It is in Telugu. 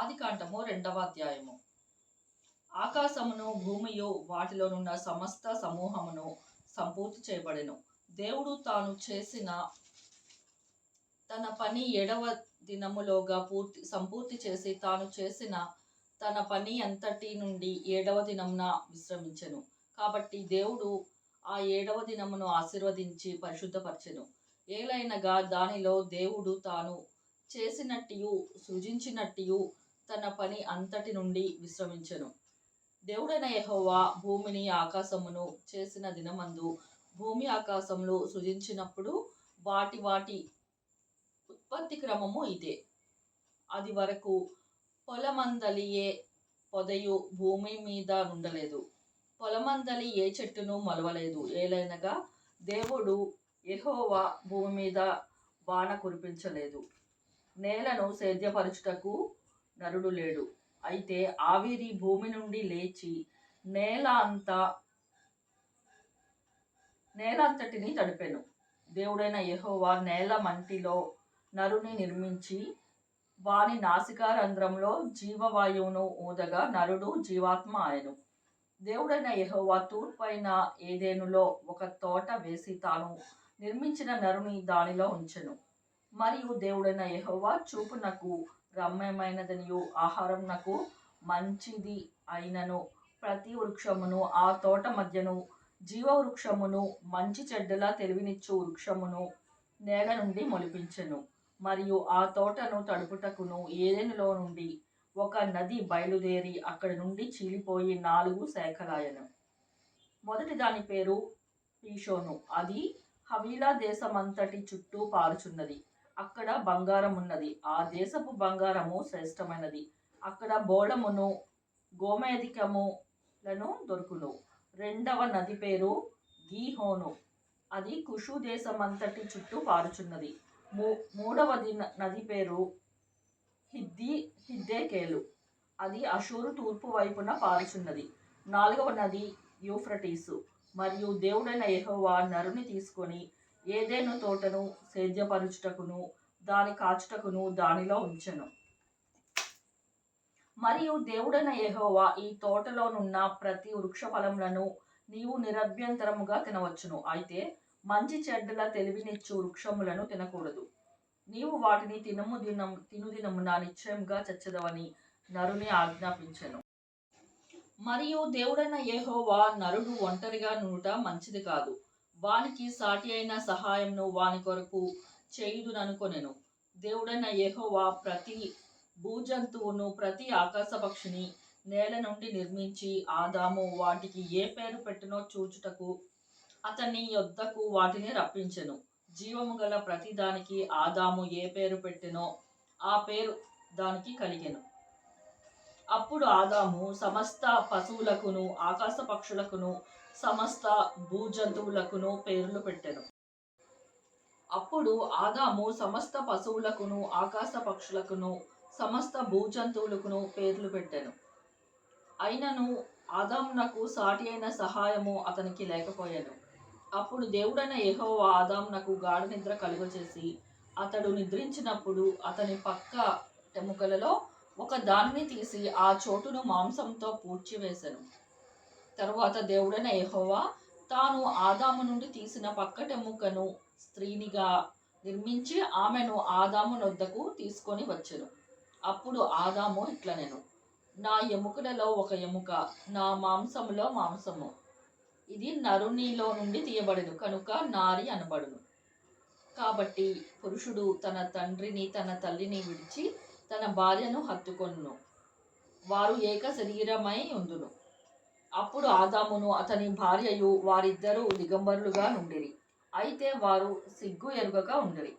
కాండము రెండవ అధ్యాయము. ఆకాశమును భూమియు వాటిలోనున్న సమస్త సమూహమును సంపూర్తి చేయబడెను. దేవుడు తాను చేసిన తన పని ఏడవ దినములోగా పూర్తి సంపూర్తి చేసి తాను చేసిన తన పని అంతటి నుండి ఏడవ దినమున విశ్రమించెను. కాబట్టి దేవుడు ఆ ఏడవ దినమును ఆశీర్వదించి పరిశుద్ధపరచెను. ఏలైనగా దానిలో దేవుడు తాను చేసినట్టియు సృజించినట్టియు తన పని అంతటి నుండి విశ్రమించెను. దేవుడైన యహోవా భూమిని ఆకాశమును చేసిన దినమందు భూమి ఆకాశములు సృజించినప్పుడు వాటి వాటి ఉత్పత్తి క్రమము ఇదే. అది వరకు పొలమందలియే ఏ పొదయు భూమి మీద ఉండలేదు పొలమందలి ఏ చెట్టును మొలవలేదు. ఏలైనగా దేవుడు ఎహోవా భూమి మీద వాన కురిపించలేదు. నేలను సేద్యపరచుటకు నరుడు లేడు. అయితే ఆవిరి భూమి నుండి లేచి నేల అంతా నేల అంతటిని తడిపెను. దేవుడైన యహోవా నేల మంటిలో నరుని నిర్మించి వాని నాసికారంధ్రంలో జీవవాయువును ఊదగా నరుడు జీవాత్మ ఆయను. దేవుడైన యహోవా తూర్పైన ఏదేనులో ఒక తోట వేసి తాను నిర్మించిన నరుని దానిలో ఉంచెను. మరియు దేవుడైన యహోవా చూపునకు రమ్యమైనదనియు. ఆహారంనకు మంచిది అయినను. ప్రతి వృక్షమును ఆ తోట మధ్యను జీవ వృక్షమును మంచి చెడ్డలా తెలివినిచ్చు వృక్షమును నేల నుండి మొలిపించెను. మరియు ఆ తోటను తడుపుటకును ఏదెనులో నుండి ఒక నది బయలుదేరి అక్కడి నుండి చీలిపోయి నాలుగు శాఖలాయను. మొదటి దాని పేరు పీషోను. అది హవీలా దేశమంతటి చుట్టూ పారుచున్నది. అక్కడ బంగారం ఉన్నది ఆ దేశపు బంగారము శ్రేష్టమైనది. అక్కడ బోళమును గోమేధికములను దొరుకును. రెండవ నది పేరు గీహోను. అది కుషు దేశమంతటి చుట్టూ పారుచున్నది. మూ మూడవది న- నది పేరు హిద్ది హిద్దేకేలు. అది అషూరు తూర్పు వైపున పారుచున్నది. నాలుగవ నది యూఫ్రటీసు. మరియు దేవుడైన యెహోవా నరుని తీసుకొని ఏదేను తోటను సేద్యపరుచుటకును దాని కాచుటకును దానిలో ఉంచెను. మరియు దేవుడైన యహోవా ఈ తోటలోనున్న ప్రతి వృక్ష ఫలములను నీవు నిరభ్యంతరముగా తినవచ్చును. అయితే మంచి చెడ్డల తెలివినిచ్చు వృక్షములను తినకూడదు. నీవు వాటిని తినము దినం తినుదినమున నిశ్చయంగా చచ్చదవని నరుని ఆజ్ఞాపించెను. మరియు దేవుడైన యెహోవా నరుడు ఒంటరిగా నుండుట మంచిది కాదు. వానికి సాటి అయిన సహాయంను వాని కొరకు చేయుదుననుకొనెను. దేవుడైన యెహోవా ప్రతి భూజంతువును ప్రతి ఆకాశ పక్షిని నేల నుండి నిర్మించి ఆదాము వాటికి ఏ పేరు పెట్టినో చూచుటకు అతని యొద్దకు వాటిని రప్పించెను. జీవము గల ప్రతి దానికి ఆదాము ఏ పేరు పెట్టినో ఆ పేరు దానికి కలిగెను. అప్పుడు ఆదాము సమస్త పశువులకును ఆకాశ పక్షులకును సమస్త భూజంతువులకును పేర్లు పెట్టెను. అప్పుడు ఆదాము సమస్త పశువులకును ఆకాశ పక్షులకును సమస్త భూజంతువులకును పేర్లు పెట్టెను. అయినను ఆదామునకు సాటి అయిన సహాయము అతనికి లేకపోయాను. అప్పుడు దేవుడైన ఏహో ఆదామునకు గాఢ నిద్ర కలుగచేసి అతడు నిద్రించినప్పుడు అతని పక్క ఎముకలలో ఒక దానిని తీసి ఆ చోటును మాంసంతో పూడ్చివేశను తరువాత దేవుడైన యహోవా తాను ఆదాము నుండి తీసిన పక్కటెముకను స్త్రీనిగా నిర్మించి ఆమెను ఆదాము నొద్దకు తీసుకొని వచ్చెను. అప్పుడు ఆదాము ఇట్లనెను నా ఎముకలలో ఒక ఎముక నా మాంసములో మాంసము. ఇది నరునిలో నుండి తీయబడదు కనుక నారి అనబడును. కాబట్టి పురుషుడు తన తండ్రిని తన తల్లిని విడిచి తన భార్యను హత్తుకొను వారు ఏక శరీరమై ఉందును. అప్పుడు ఆదామును అతని భార్యయు వారిద్దరూ దిగంబరులుగా నుండిరి. అయితే వారు సిగ్గు ఎరుగక ఉండిరి.